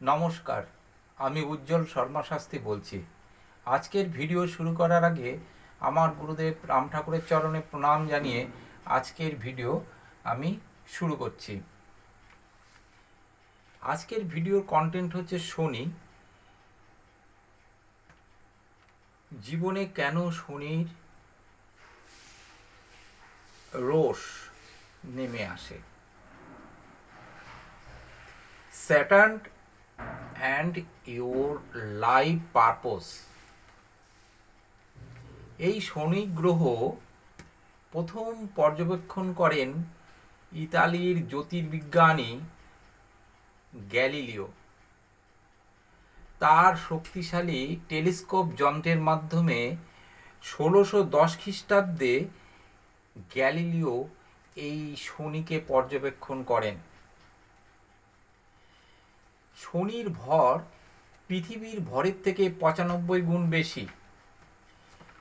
নমস্কার, আমি উজ্জ্বল শর্মা শাস্তি বলছি। আজকের ভিডিও শুরু করার আগে আমার গুরুদেব রাম ঠাকুরের চরণে প্রণাম জানিয়ে আজকের ভিডিও আমি শুরু করছি। আজকের ভিডিওর কন্টেন্ট হচ্ছে শনি। জীবনে কেন শনির রোষ নেমে আসে? Saturn and your life purpose এই শনি গ্রহ প্রথম পর্যবেক্ষণ করেন ইতালির জ্যোতির্বিজ্ঞানী গ্যালিলিও। তার শক্তিশালী টেলিস্কোপ যন্ত্রের মাধ্যমে ষোলোশো দশ খ্রিস্টাব্দে গ্যালিলিও এই শনিকে পর্যবেক্ষণ করেন। শনির ভর পৃথিবীর ভরের থেকে পঁচানব্বই গুণ বেশি।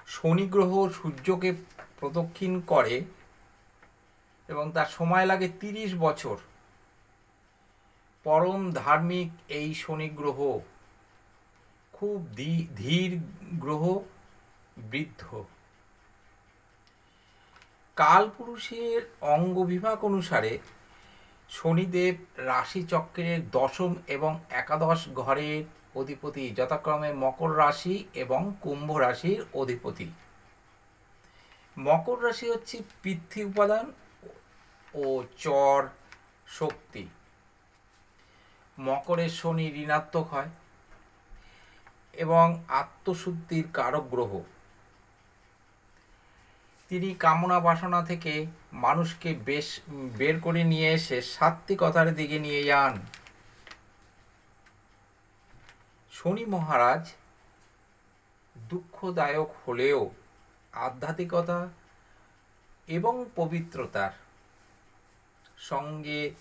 শনি গ্রহ সূর্যকে প্রদক্ষিণ করে এবং তার সময় লাগে তিরিশ বছর। পরম ধার্মিক এই শনি গ্রহ খুব ধীর গ্রহ, বৃদ্ধ। কালপুরুষের অঙ্গ বিভাগ অনুসারে শনিদেব রাশিচক্রের দশম এবং একাদশ ঘরের অধিপতি, যথাক্রমে মকর রাশি এবং কুম্ভ রাশির অধিপতি। মকর রাশি হচ্ছে পৃথ্বী উপাদান ও চর শক্তি। মকরের শনি ঋণাত্মক হয় এবং আত্মশুদ্ধির কারক গ্রহ। তিনি কামনা বাসনা থেকে মানুষকে বেশ বের করে নিয়ে এসে সাত্বিকতার দিকে নিয়ে যান। শনি মহারাজ দুঃখদায়ক হলেও আধ্যাত্মিকতা এবং পবিত্রতার সঙ্গে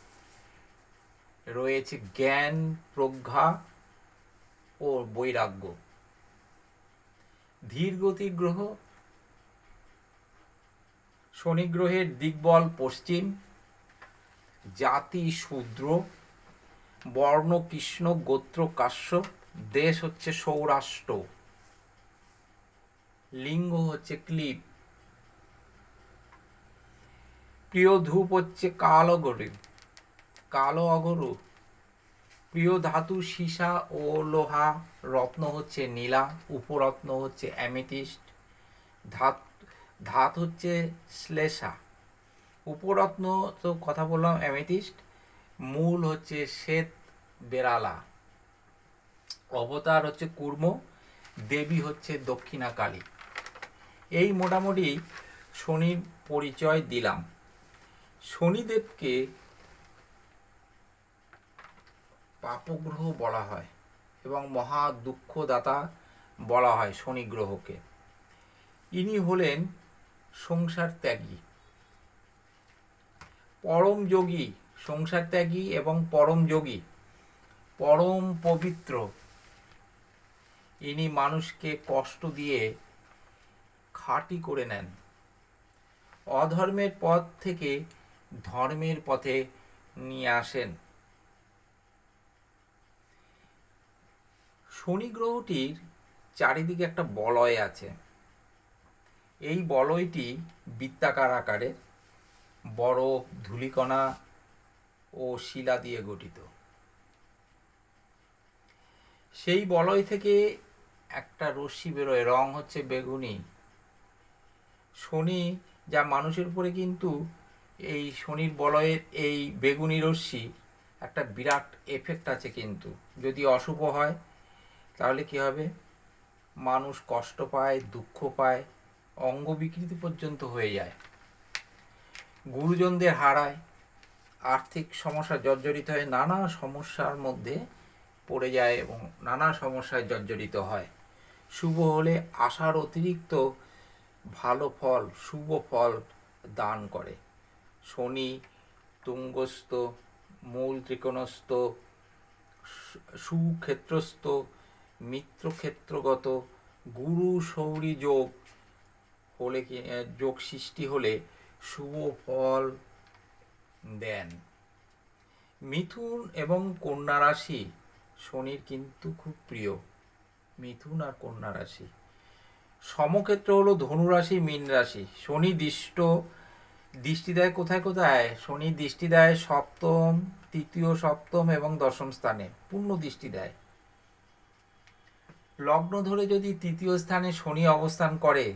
রয়েছে জ্ঞান, প্রজ্ঞা ও বৈরাগ্য। ধীরগতির গ্রহ শনি গ্রহের দিকবল পশ্চিম জাতি শূদ্র বর্ণ, কৃষ্ণ, গোত্র, কাশ্য, দেশ হচ্ছে সৌরাষ্ট্র। লিঙ্গ হচ্ছে ক্লিপ। প্রিয় ধূপ হচ্ছে কালো গরু কালো অগরু প্রিয় ধাতু সীসা ও লোহা। রত্ন হচ্ছে নীলা। উপরত্ন হচ্ছে অ্যামিথিস্ট ধাত ধাত হচ্ছে শ্লেষা। উপরত্ন তো কথা বললাম অ্যামেথিস্ট মূল হচ্ছে শ্বেত বেরালা অবতার হচ্ছে কুর্ম, দেবী হচ্ছে দক্ষিণা কালী এই মোটামুটি শনির পরিচয় দিলাম। শনিদেবকে পাপগ্রহ বলা হয় এবং মহা দুঃখদাতা বলা হয় শনি গ্রহকে। ইনি হলেন সংসার ত্যাগী। পরম যোগী, সংসার ত্যাগী এবং পরম যোগী, পরম পবিত্র। ইনি মানুষকে কষ্ট দিয়ে খাঁটি করে নেন। অধর্মের পথ থেকে ধর্মের পথে নিয়ে আসেন। শনি গ্রহটির চারিদিকে একটা বলয় আছে। এই বলয়টি বৃত্তাকার আকারে বরফ ধূলিকণা ও শিলা দিয়ে গঠিত। সেই বলয় থেকে একটা রশ্মি বেরোয়, রং হচ্ছে বেগুনি। শনি যা মানুষের উপরে কিন্তু এই শনির বলয়ের এই বেগুনি রশ্মি একটা বিরাট এফেক্ট আছে কিন্তু। যদি অশুভ হয়, তাহলে কি হবে? মানুষ কষ্ট পায়, দুঃখ পায় অঙ্গ বিকৃতি পর্যন্ত হয়ে যায়। গুরুজনদের হারায়, আর্থিক সমস্যা জর্জরিত হয়ে নানা সমস্যার মধ্যে পড়ে যায় এবং নানা সমস্যায় জর্জরিত হয়। শুভ হলে আশার অতিরিক্ত ভালো ফল, শুভ ফল দান করে। শনি, তুঙ্গস্থ, মূল ত্রিকোণস্থ সুক্ষেত্রস্থ, মিত্রক্ষেত্রগত, গুরু সৌরী যোগ হলে যোগ সৃষ্টি হলে শুভ ফল দেন। মিথুন এবং কন্যা রাশি, শনির কিন্তু খুব প্রিয়। মিথুন আর কন্যা রাশি। সমক্ষেত্র হলো ধনুরাশি মীন রাশি। শনি দৃষ্ট, দৃষ্টি দেয় কোথায় কোথায়? শনি দৃষ্টি দেয় সপ্তম, তৃতীয়, সপ্তম এবং দশম স্থানে। পূর্ণ দৃষ্টি দেয়। লগ্ন ধরে যদি তৃতীয় স্থানে শনি অবস্থান করে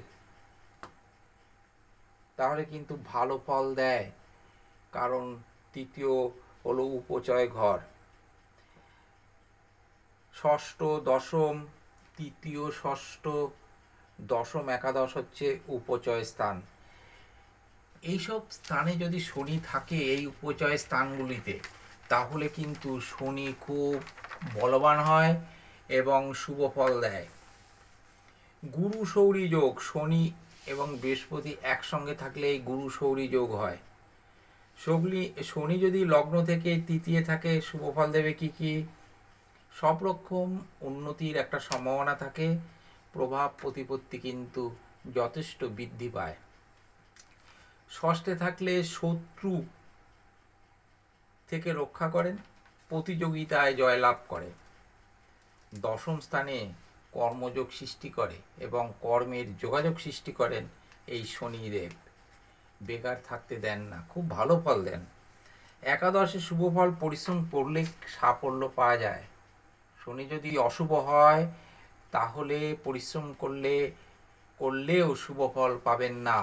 তাহলে কিন্তু ভালো ফল দেয়। কারণ তৃতীয় হলো উপচয় ঘর। ষষ্ঠ দশম, তৃতীয়, ষষ্ঠ, দশম, একাদশ হচ্ছে উপচয় স্থান। এইসব স্থানে যদি শনি থাকে এই উপচয় স্থানগুলিতে, তাহলে কিন্তু শনি খুব বলবান হয় এবং শুভ ফল দেয়। গুরু সৌরী যোগ শনি এবং বৃহস্পতি একসঙ্গে থাকলে এই গুরু সৌরী যোগ হয়। শনি শনি যদি লগ্ন থেকে তৃতীয় থাকে, শুভ ফল দেবে কি কি? সব রকম উন্নতির একটা সম্ভাবনা থাকে। প্রভাব প্রতিপত্তি কিন্তু যথেষ্ট বৃদ্ধি পায়। ষষ্ঠে থাকলে শত্রু থেকে রক্ষা করেন, প্রতিযোগিতায় জয়লাভ করে দশম স্থানে কর্মযোগ সৃষ্টি করে এবং কর্মের যোগাযোগ সৃষ্টি করেন এই শনিদেব। বেকার থাকতে দেন না, খুব ভালো ফল দেন। একাদশে শুভ ফল পরিশ্রম করলে সাফল্য পাওয়া যায়। শনি যদি অশুভ হয়, তাহলে পরিশ্রম করলে, করলেও শুভ ফল পাবেন না।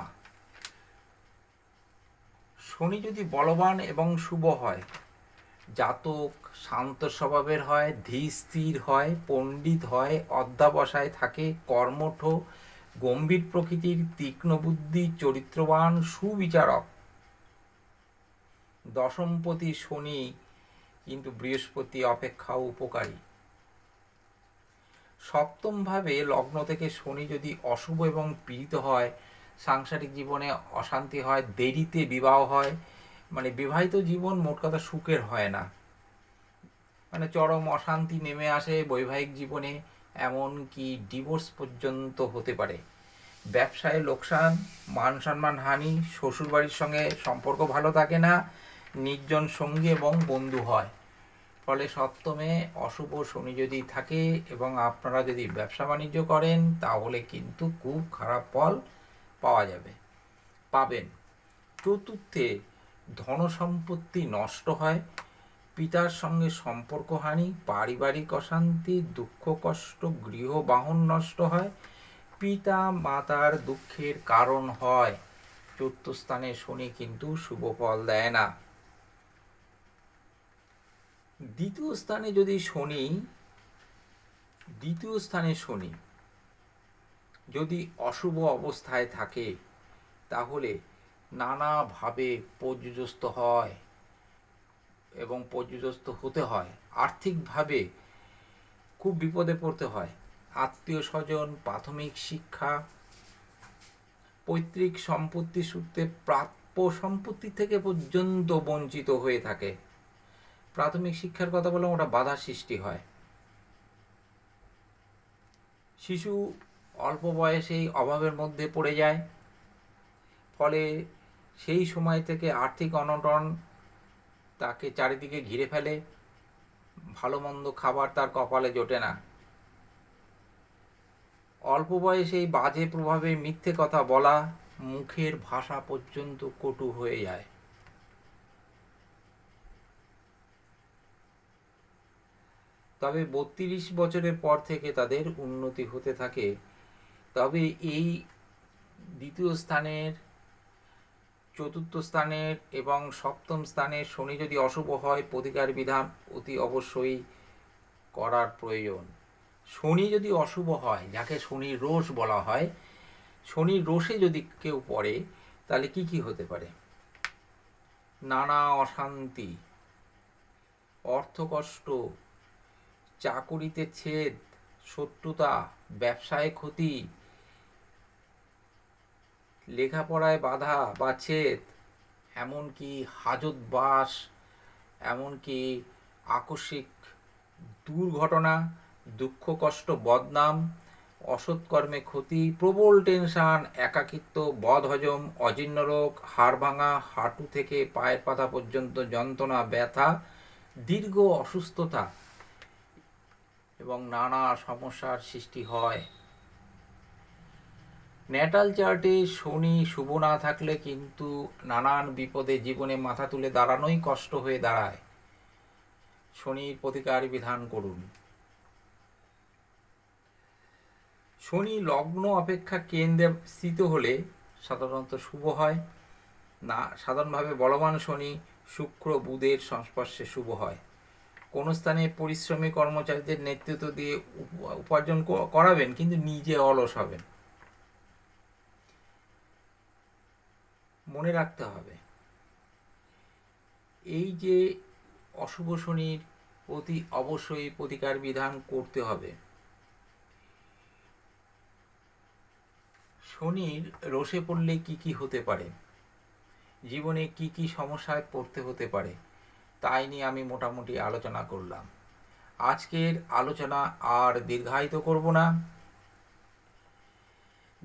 শনি যদি বলবান এবং শুভ হয় জাতক শান্ত স্বভাবের হয়, ধীর হয়, পণ্ডিত হয়, অধ্যাবসায় থাকে, কর্মঠ, গম্ভীর প্রকৃতির তীক্ষ্ণ বুদ্ধি, চরিত্রবান, সুবিচারক। দশমপতি শনি কিন্তু বৃহস্পতি অপেক্ষা উপকারী। সপ্তম ভাবে লগ্ন থেকে শনি যদি অশুভ এবং পীড়িত হয়, সাংসারিক জীবনে অশান্তি হয়, দেরিতে বিবাহ হয় মানে বিবাহিত জীবন মোট কথা সুখের হয় না। মানে চরম অশান্তি নেমে আসে বৈবাহিক জীবনে, এমন কি ডিভোর্স পর্যন্ত হতে পারে। ব্যবসায় লোকসান, মান সম্মান হানি, শ্বশুরবাড়ির সঙ্গে সম্পর্ক ভালো থাকে না, নির্জন সঙ্গী এবং বন্ধু হয়। ফলে সপ্তমে অশুভ শনি যদি থাকে এবং আপনারা যদি ব্যবসা বাণিজ্য করেন, তাহলে কিন্তু খুব খারাপ ফল পাওয়া যাবে। পাবেন। চতুর্থে ধন সম্পত্তি নষ্ট হয়, পিতার সঙ্গে সম্পর্কহানি পারিবারিক অশান্তি, দুঃখ, কষ্ট গৃহ বাহন নষ্ট হয়, পিতা মাতার দুঃখের কারণ হয়। চতুর্থ স্থানে শনি কিন্তু শুভ ফল দেয় না। দ্বিতীয় স্থানে যদি শনি, দ্বিতীয় স্থানে শনি যদি অশুভ অবস্থায় থাকে, তাহলে নানাভাবে পর্যুদস্ত হয় এবং পর্যুদস্ত হতে হয়। আর্থিকভাবে খুব বিপদে পড়তে হয়। আত্মীয় স্বজন, প্রাথমিক শিক্ষা, পৈতৃক সম্পত্তি সূত্রে প্রাপ্য সম্পত্তি থেকে পর্যন্ত বঞ্চিত হয়ে থাকে। প্রাথমিক শিক্ষার কথা বললাম, ওটা বাধা সৃষ্টি হয়। শিশু অল্প বয়সেই অভাবের মধ্যে পড়ে যায়। ফলে সেই সময় থেকে আর্থিক অনটন তাকে চারিদিকে ঘিরে ফেলে। ভালো মন্দ খাবার তার কপালে জোটে না। অল্প বয়সেই বাজে প্রভাবে মিথ্যে কথা বলা মুখের ভাষা পর্যন্ত কটু হয়ে যায়। তবে বত্রিশ বছরের পর থেকে তাদের উন্নতি হতে থাকে। তবে এই দ্বিতীয় স্থানের চতুর্থ স্থানের এবং সপ্তম স্থানের শনি যদি অশুভ হয়, প্রতিকার বিধান অতি অবশ্যই করার প্রয়োজন। শনি যদি অশুভ হয়, যাকে শনির রোষ বলা হয় শনির রোষে যদি কেউ পড়ে, তাহলে কি কি হতে পারে? নানা অশান্তি অর্থকষ্ট চাকুরিতে ছেদ, শত্রুতা, ব্যবসায় ক্ষতি লেখাপড়ায় বাধা বা ছেদ, এমনকি হাজত বাস, এমনকি আকস্মিক দুর্ঘটনা, দুঃখ, কষ্ট, বদনাম অসৎকর্মে ক্ষতি, প্রবল টেনশান, একাকিত্ব বদহজম অজীর্ণ রোগ, হাড় ভাঙা, হাঁটু থেকে পায়ের পাতা পর্যন্ত যন্ত্রণা, ব্যথা, দীর্ঘ অসুস্থতা এবং নানা সমস্যার সৃষ্টি হয়। ন্যাটাল চার্টে শনি শুভ না থাকলে কিন্তু নানান বিপদে জীবনে মাথা তুলে দাঁড়ানোই কষ্ট হয়ে দাঁড়ায়। শনির প্রতিকার বিধান করুন। শনি লগ্ন অপেক্ষা কেন্দ্রে স্থিত হলে সাধারণত শুভ হয়। না, সাধারণভাবে বলবান শনি শুক্র বুধের সংস্পর্শে শুভ হয়। কোনো স্থানে পরিশ্রমী কর্মচারীদের নেতৃত্ব দিয়ে উপ- উপার্জন করাবেন, কিন্তু নিজে অলস হবেন। মনে রাখতে হবে। এই যে অশুভ শনির প্রতি অবশ্যই প্রতিকার বিধান করতে হবে। শনির রসে পড়লে কি কি হতে পারে? জীবনে কি কি সমস্যায় পড়তে হতে পারে? তাই নিয়ে আমি মোটামুটি আলোচনা করলাম। আজকের আলোচনা আর দীর্ঘায়িত করব না।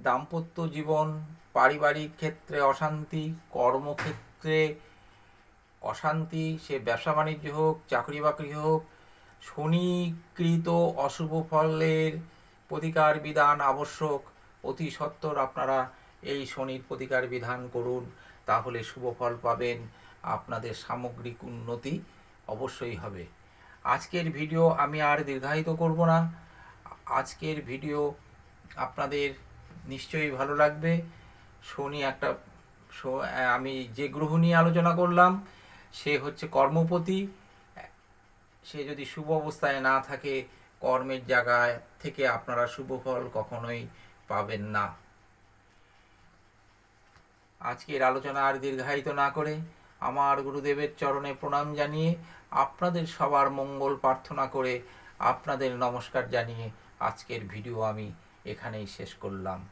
দাম্পত্য জীবন পারিবারিক ক্ষেত্রে অশান্তি, কর্মক্ষেত্রে অশান্তি, সে ব্যবসা বাণিজ্য হোক, চাকরি বাকরি হোক, শনিকৃত অশুভ ফলের প্রতিকার বিধান আবশ্যক। অতি সত্বর আপনারা এই শনির প্রতিকার বিধান করুন, তাহলে শুভ ফল পাবেন, আপনাদের সামগ্রিক উন্নতি অবশ্যই হবে। আজকের ভিডিও আমি আর দীর্ঘায়িত করব না। আজকের ভিডিও আপনাদের নিশ্চয়ই ভালো লাগবে। শনি একটা শ- আমি যে গ্রহ নিয়ে আলোচনা করলাম, সে হচ্ছে কর্মপতি। সে যদি শুভ অবস্থায় না থাকে, কর্মের জায়গায় থেকে আপনারা শুভ ফল কখনোই পাবেন না। আজকের আলোচনা আর দীর্ঘায়িত না করে আমার গুরুদেবের চরণে প্রণাম জানিয়ে আপনাদের সবার মঙ্গল প্রার্থনা করে আপনাদের নমস্কার জানিয়ে আজকের ভিডিও আমি এখানেই শেষ করলাম।